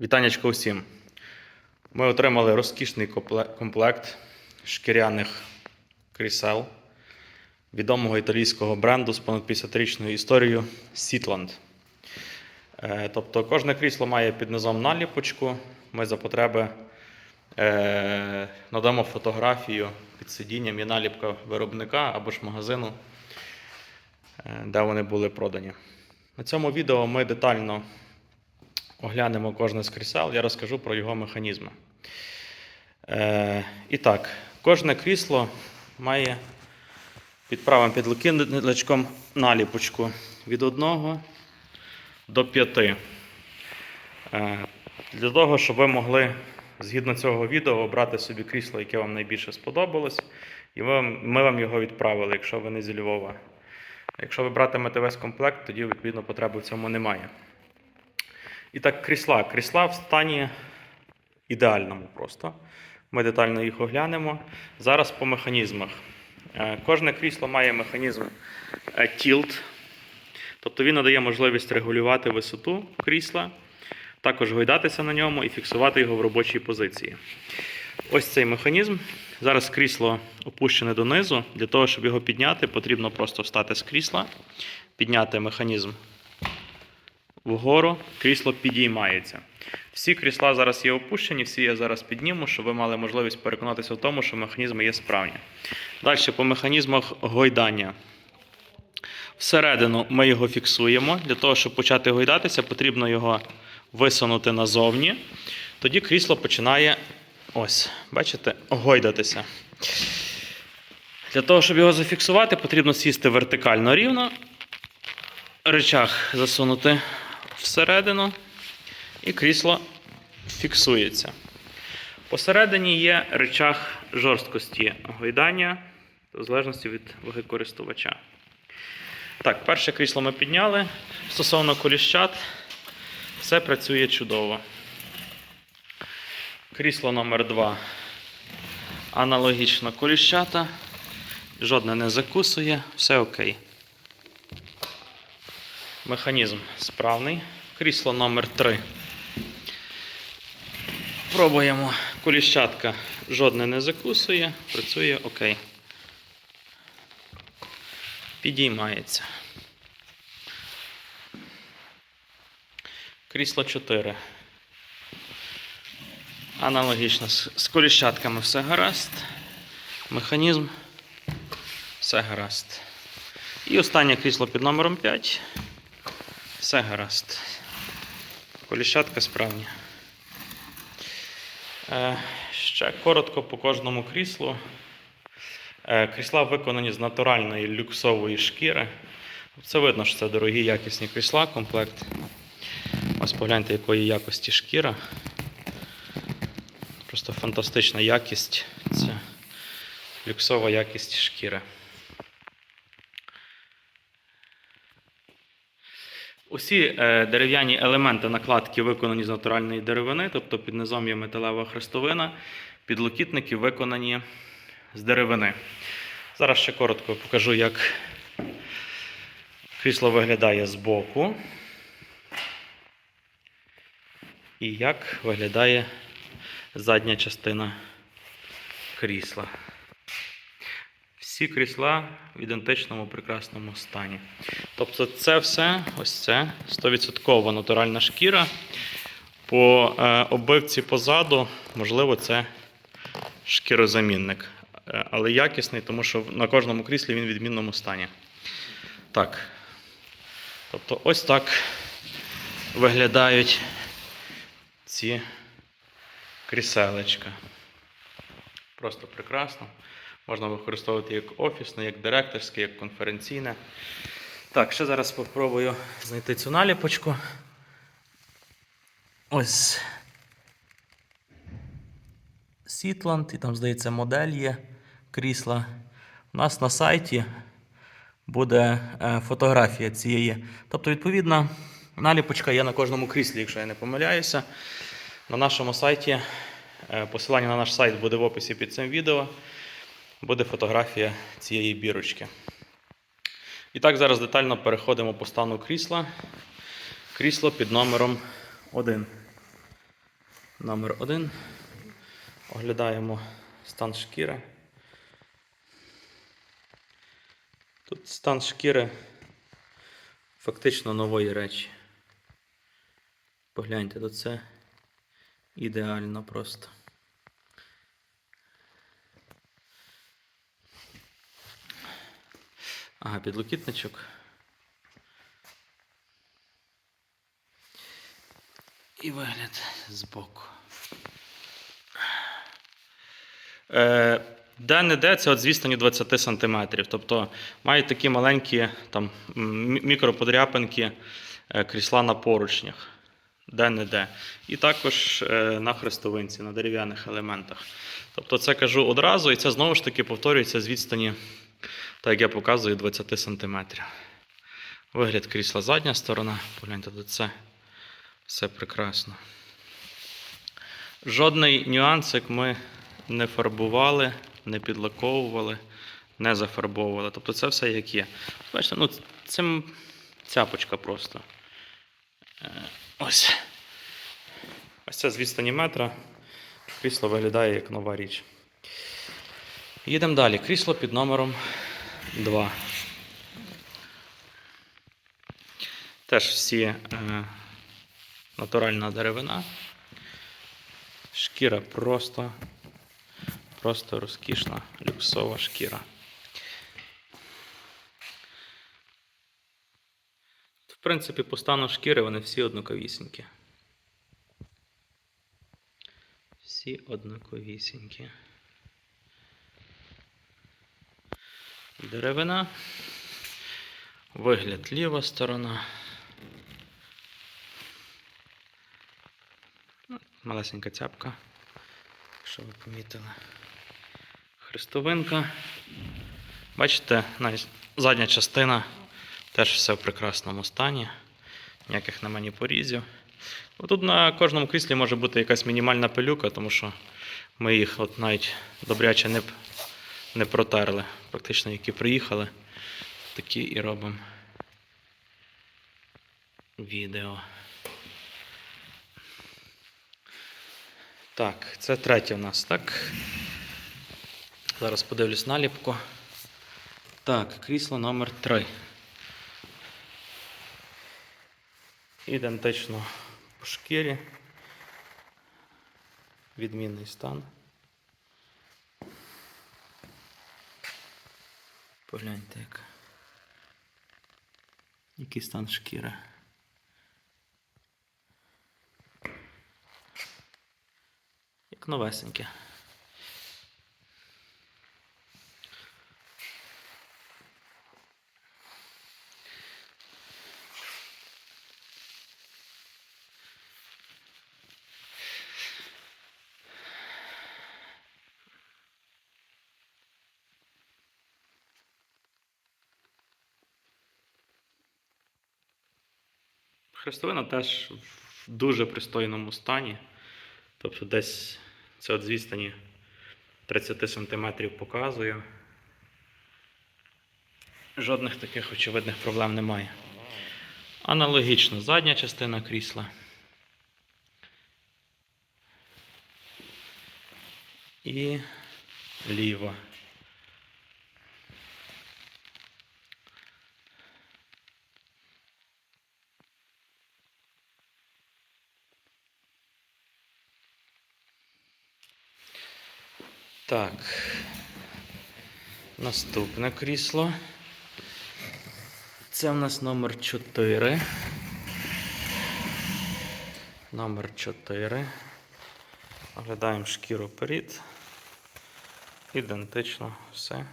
Вітанечко усім. Ми отримали розкішний комплект шкіряних крісел відомого італійського бренду з понад 50-річною історією Сітланд. Е, Тобто кожне крісло має під низом наліпочку. Ми за потреби е, надамо фотографію під сидінням і наліпка виробника або ж магазину, е, де вони були продані. На цьому відео ми детально оглянемо кожне з крісел, я розкажу про його механізми. Е, і так, кожне крісло має під правим підлокітничком наліпочку від 1 до 5. Е, для того, щоб ви могли згідно цього відео обрати собі крісло, яке вам найбільше сподобалось, і ми ми вам його відправили, якщо ви не зі Львова. Якщо ви братимете весь комплект, тоді відповідно потреби в цьому немає. І так, крісла. Крісла в стані ідеальному просто. Ми детально їх оглянемо. Зараз по механізмах. Е, Кожне крісло має механізм е, tilt, тобто він надає можливість регулювати висоту крісла, також гойдатися на ньому і фіксувати його в робочій позиції. Ось цей механізм. Зараз крісло опущене донизу. Для того, щоб його підняти, потрібно просто встати з крісла, підняти механізм вгору, крісло підіймається. Всі крісла зараз є опущені, всі я зараз підніму, щоб ви мали можливість переконатися в тому, що механізми є справні. Далі по механізмах гойдання. Всередину ми його фіксуємо. Для того, щоб почати гойдатися, потрібно його висунути назовні. Тоді крісло починає, ось, бачите, гойдатися. Для того, щоб його зафіксувати, потрібно сісти вертикально рівно, речах засунути всередину, і крісло фіксується. Посередині є речах жорсткості гойдання, в залежності від ваги користувача. Так, перше крісло ми підняли. Стосовно коліщат, все працює чудово. Крісло номер 2 аналогічно коліщата. Жодне не закусує, все окей. Механізм справний. Крісло номер 3 Пробуємо. Коліщатка жодне не закусує, працює окей. Підіймається. Крісло 4. Аналогічно з коліщатками все гаразд. Механізм все гаразд. І останнє крісло під номером 5. Все гаразд. Коліщатка справні. Е, ще коротко по кожному кріслу. Е, крісла виконані з натуральної люксової шкіри. Це видно, що це дорогі якісні крісла, комплект. Ось погляньте, якої якості шкіра. Просто фантастична якість. Це люксова якість шкіри. Усі е, дерев'яні елементи накладки виконані з натуральної деревини, тобто під низом є металева хрестовина, підлокітники виконані з деревини. Зараз ще коротко покажу, як крісло виглядає збоку і як виглядає задня частина крісла. Всі крісла в ідентичному прекрасному стані. Тобто, це все, ось це 100% натуральна шкіра. По е, оббивці позаду, можливо, це шкірозамінник. Е, але якісний, тому що на кожному кріслі він в відмінному стані. Так. Тобто, ось так виглядають ці кріселечка. Просто прекрасно. Можна використовувати як офісне, як директорське, як конференційне. Так, ще зараз спробую знайти цю наліпочку. Ось. Сітланд, і там, здається, модель є крісла. У нас на сайті буде е, фотографія цієї. Тобто, відповідна наліпочка є на кожному кріслі, якщо я не помиляюся. На нашому сайті, е, посилання на наш сайт буде в описі під цим відео. Буде фотографія цієї бірочки. І так, зараз детально переходимо по стану крісла. Крісло під номером 1. номер 1 Оглядаємо стан шкіри. Тут стан шкіри фактично нової речі. Погляньте, то це ідеально просто. Ага, підлокітничок. І вигляд збоку. Е, де-не-де це от з відстані 20 см. Тобто мають такі маленькі там, мікроподряпинки е, крісла на поручнях. Де-не-де. І також е, на хрестовинці, на дерев'яних елементах. Тобто це кажу одразу, і це знову ж таки повторюється з відстані, так як я показую, 20 см. Вигляд крісла задня сторона. Погляньте, тут це все прекрасно. Жодний нюансик ми не фарбували, не підлаковували, не зафарбовували. Тобто це все як є. Бачите, ну це цяпочка просто. Е, Ось. Ось це з відстані метра. Крісло виглядає як нова річ. Їдемо далі. Крісло під номером 2. Теж всі е, натуральна деревина. Шкіра просто, просто розкішна, люксова шкіра. В принципі, по стану шкіри вони всі однаковісінькі. Всі однаковісінькі. Деревина. Вигляд ліва сторона. Ну, Малесенька цяпка, якщо ви помітили. Хрестовинка. Бачите, задня частина теж все в прекрасному стані. Ніяких нема ні порізів. Тут на кожному кріслі може бути якась мінімальна пилюка, тому що ми їх от навіть добряче не, не протерли. Практично які приїхали, такі і робимо відео. Так, це третє в нас, так? Зараз подивлюсь наліпку. Так, крісло номер 3. Ідентично по шкірі. Відмінний стан. Polętek. Jaki stan szkira. Jak nowesynkie. Хрестовина теж в дуже пристойному стані. Тобто десь це от з відстані 30 см показую. Жодних таких очевидних проблем немає. Аналогічно задня частина крісла. І ліва. Так. Наступне крісло. Це в нас номер 4. Номер 4. Оглядаємо шкіру перед. Ідентично все.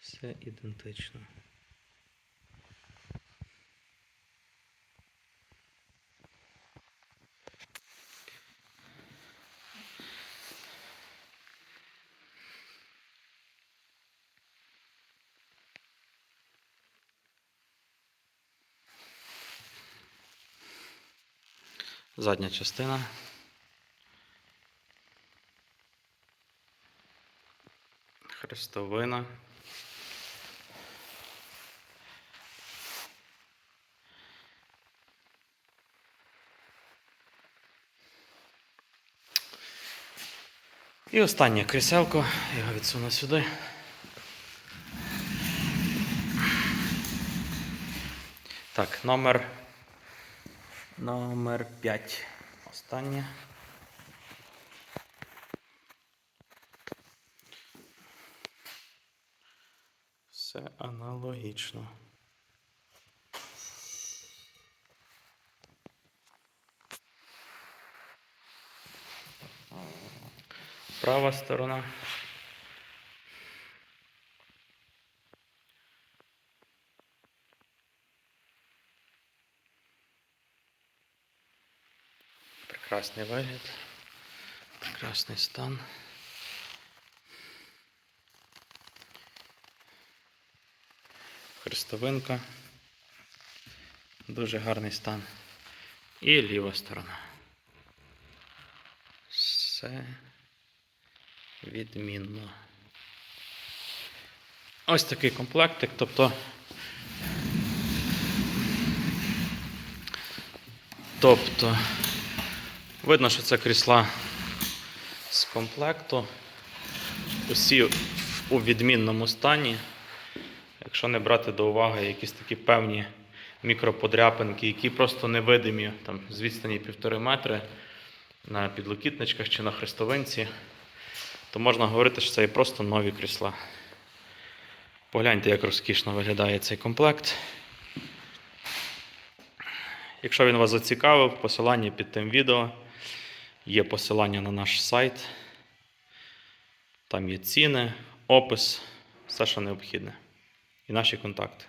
Все ідентично. задня частина. Хрестовина. І останнє кріселко, його відсуну сюди. Так, номер Номер 5. Останнє. Все аналогічно. Права сторона. Прекрасний вигляд. Прекрасний стан. Хрестовинка. Дуже гарний стан. І ліва сторона. Все відмінно. Ось такий комплектик. Тобто. Тобто, видно, що це крісла з комплекту. Усі у відмінному стані. Якщо не брати до уваги якісь такі певні мікроподряпинки, які просто невидимі там, з відстані півтори метри на підлокітничках чи на хрестовинці, то можна говорити, що це є просто нові крісла. Погляньте, як розкішно виглядає цей комплект. Якщо він вас зацікавив, в посиланні під тим відео є посилання на наш сайт. Там є ціни, опис, все, що необхідне. І наші контакти.